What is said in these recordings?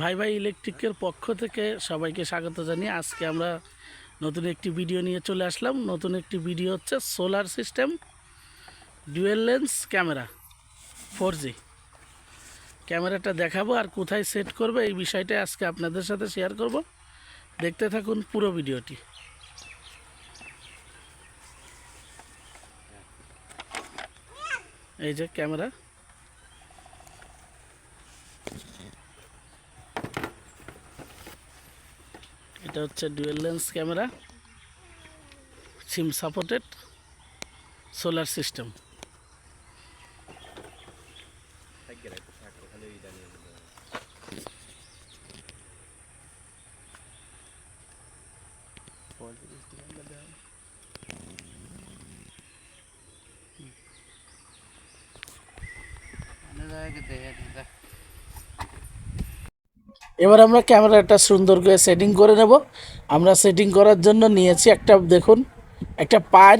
ভাই ভাই ইলেকট্রিকের পক্ষ থেকে সবাইকে স্বাগত জানিয়ে আজকে আমরা নতুন একটি ভিডিও নিয়ে চলে আসলাম। নতুন একটি ভিডিও হচ্ছে solar system, dual lens camera four G ক্যামেরাটা দেখাবো আর কোথায় সেট করবে এই বিষয়টা আজকে আপনাদের সাথে শেয়ার করব। দেখতে থাকুন পুরো ভিডিওটি। এই যে ক্যামেরা। এটা হচ্ছে dual lens camera SIM supported solar system. এবার আমরা ক্যামেরাটা সুন্দর করে সেটিং করে নেব। আমরা সেটিং করার জন্য নিয়েছি একটা, দেখুন, একটা পার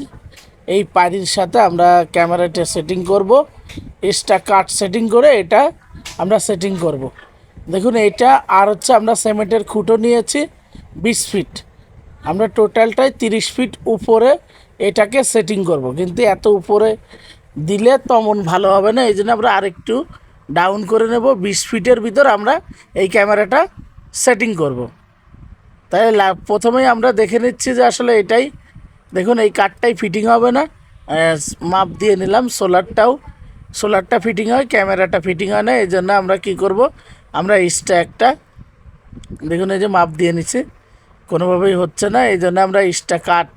এই পারির সাথে আমরা ক্যামেরাটা সেটিং করব। এক্সট্রা কাট সেটিং করে এটা আমরা সেটিং করব। দেখুন, এটা আর হচ্ছে আমরা সিমেন্টের খুঁটো নিয়েছি বিশ ফিট আমরা টোটালটাই তিরিশ ফিট উপরে এটাকে সেটিং করব। কিন্তু এত উপরে দিলে তেমন ভালো হবে না, এই জন্য আমরা আরেকটু ডাউন করে নেব, বিশ ফিটের ভিতর আমরা এই ক্যামেরাটা সেটিং করব। তাই প্রথমেই আমরা দেখে নিচ্ছি যে আসলে এটাই, দেখুন এই কাঠটাই ফিটিং হবে না মাপ দিয়ে নিলাম, সোলারটাও, সোলারটা ফিটিং হয়, ক্যামেরাটা ফিটিং হয় না, এই জন্য আমরা কি করব, আমরা এক্সট্রা একটা দেখুন এই যে মাপ দিয়ে নিচ্ছি, কোনোভাবেই হচ্ছে না, এই জন্য আমরা এক্সট্রা কাট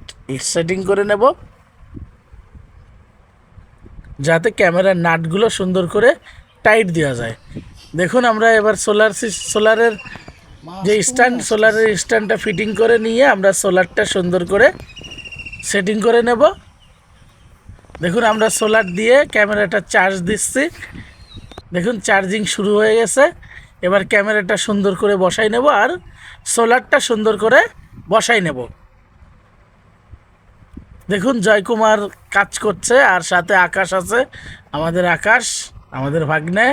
সেটিং করে নেব যাতে ক্যামেরার নাটগুলো সুন্দর করে টাইট দেওয়া যায়। দেখুন আমরা এবার সোলার সোলারের যে স্ট্যান্ড সোলারের স্ট্যান্ডটা ফিটিং করে নিয়ে আমরা সোলারটা সুন্দর করে সেটিং করে নেব। দেখুন আমরা সোলার দিয়ে ক্যামেরাটা চার্জ দিচ্ছি। দেখুন চার্জিং শুরু হয়ে গেছে। এবার ক্যামেরাটা সুন্দর করে বসাই নেব আর সোলারটা সুন্দর করে বসাই নেব। দেখুন জয়কুমার কাজ করছে আর সাথে আকাশ আছে, আমাদের আকাশ। আমাদের ভাগ্নে।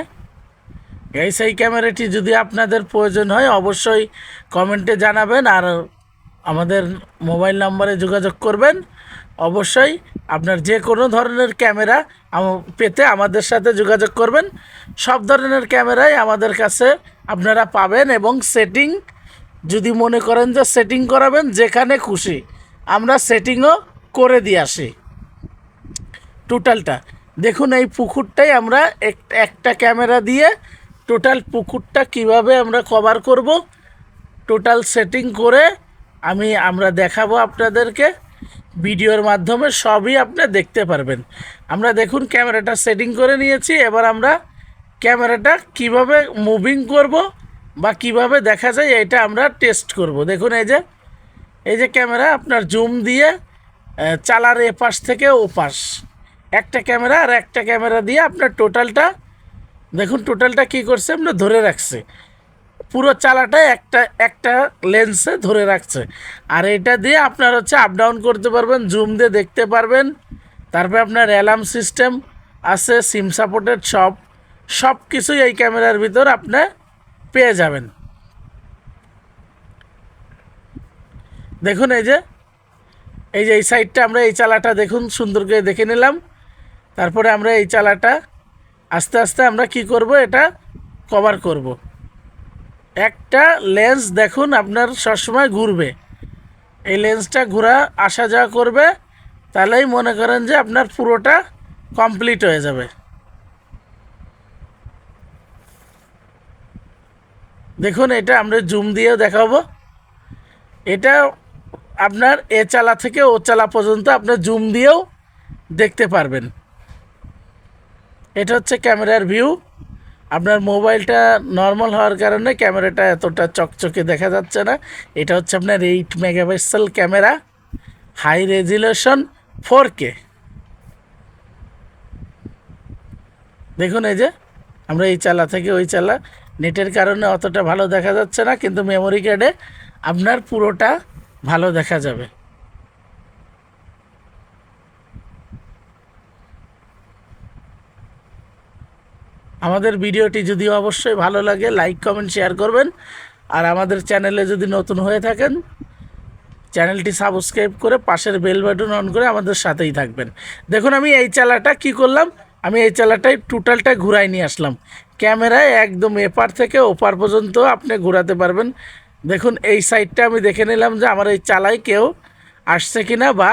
এই সেই ক্যামেরাটি যদি আপনাদের প্রয়োজন হয়, অবশ্যই কমেন্টে জানাবেন আর আমাদের মোবাইল নাম্বারে যোগাযোগ করবেন। অবশ্যই আপনার যে কোনো ধরনের ক্যামেরা পেতে আমাদের সাথে যোগাযোগ করবেন। সব ধরনের ক্যামেরাই আমাদের কাছে আপনারা পাবেন এবং সেটিং, যদি মনে করেন যে সেটিং করাবেন, যেখানে খুশি। আমরা সেটিংও করে দিয়ে আসি। টোটালটা। দেখুন, এই পুকুরটাই আমরা এক- একটা ক্যামেরা দিয়ে টোটাল পুকুরটা কীভাবে আমরা কভার করব, টোটাল সেটিং করে আমি, আমরা দেখাবো আপনাদেরকে। ভিডিওর মাধ্যমে সবই আপনি দেখতে পারবেন। আমরা দেখুন, ক্যামেরাটা সেটিং করে নিয়েছি। এবার আমরা ক্যামেরাটা কীভাবে মুভিং করব বা কীভাবে দেখা যায়, এটা আমরা টেস্ট করব। দেখুন, এই যে এই যে ক্যামেরা, আপনার জুম দিয়ে চালার এপাশ থেকে ওপাশ। একটা ক্যামেরা আর একটা ক্যামেরা দিয়ে আপনার টোটালটা দেখুন টোটালটা কি করছে, আপনার ধরে রাখছে। পুরো চালাটা একটা একটা লেন্সে ধরে রাখছে। আর এটা দিয়ে আপনার হচ্ছে আপ ডাউন করতে পারবেন জুম দিয়ে দেখতে পারবেন। তারপরে আপনার অ্যালার্ম সিস্টেম আছে সিম সাপোর্টেড সব। সব কিছুই এই ক্যামেরার ভিতর আপনি পেয়ে যাবেন। দেখুন এই যে এই যে এই সাইডটা আমরা এই চালাটা দেখুন, সুন্দর করে দেখে নিলাম। তারপরে আমরা এই চালাটা আস্তে আস্তে আমরা কি করব, এটা কভার করব। একটা লেন্স দেখুন, আপনার সবসময় ঘুরবে। এই লেন্সটা ঘোরা, আসা যাওয়া করবে, তাহলেই মনে করেন যে আপনার পুরোটা কমপ্লিট হয়ে যাবে। দেখুন, এটা আমরা জুম দিয়েও দেখাবো। এটা আপনার এ চালা থেকে ও চালা পর্যন্ত আপনার জুম দিয়েও দেখতে পারবেন। এটা হচ্ছে ক্যামেরার ভিউ। আপনার মোবাইলটা নর্মাল হওয়ার কারণে ক্যামেরাটা এতটা চকচকে দেখা যাচ্ছে না। এটা হচ্ছে আপনার eight megapixel camera. High resolution four K দেখুন এই যে, আমরা এই চালা থেকে ওই চালা। নেটের কারণে অতটা ভালো দেখা যাচ্ছে না, কিন্তু মেমোরি কার্ডে আপনার পুরোটা ভালো দেখা যাবে। আমাদের ভিডিওটি যদি অবশ্যই ভালো লাগে লাইক কমেন্ট শেয়ার করবেন। আর আমাদের চ্যানেলে যদি নতুন হয়ে থাকেন, চ্যানেলটি সাবস্ক্রাইব করে পাশের বেল বাটন অন করে আমাদের সাথেই থাকবেন। দেখুন, আমি এই চালাটা কি করলাম? আমি এই চালাটাই টোটালটা ঘুরাই নিয়ে আসলাম। ক্যামেরায় একদম এপার থেকে ওপার পর্যন্ত আপনি ঘোরাতে পারবেন। দেখুন, এই সাইডটা আমি দেখে নিলাম যে আমার এই চালায় কেউ আসছে কিনা বা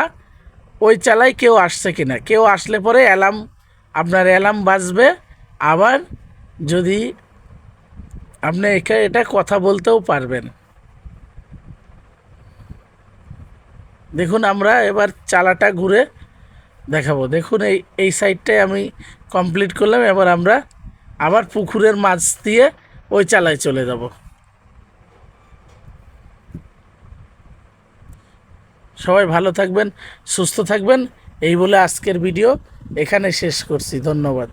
ওই চালায় কেউ আসছে কিনা। কেউ আসলে পরে অ্যালার্ম আপনার অ্যালার্ম বাজবে। আবার যদি আপনি একা এটা কথা বলতেও পারবেন। দেখুন, আমরা এবার চালাটা ঘুরে দেখাবো। দেখুন, এই এই সাইডটাই আমি কমপ্লিট করলাম, এবার আমরা আবার পুকুরের মাছ দিয়ে ওই চালায় চলে যাব। সবাই ভালো থাকবেন, সুস্থ থাকবেন, এই বলে আজকের ভিডিও এখানে শেষ করছি। ধন্যবাদ।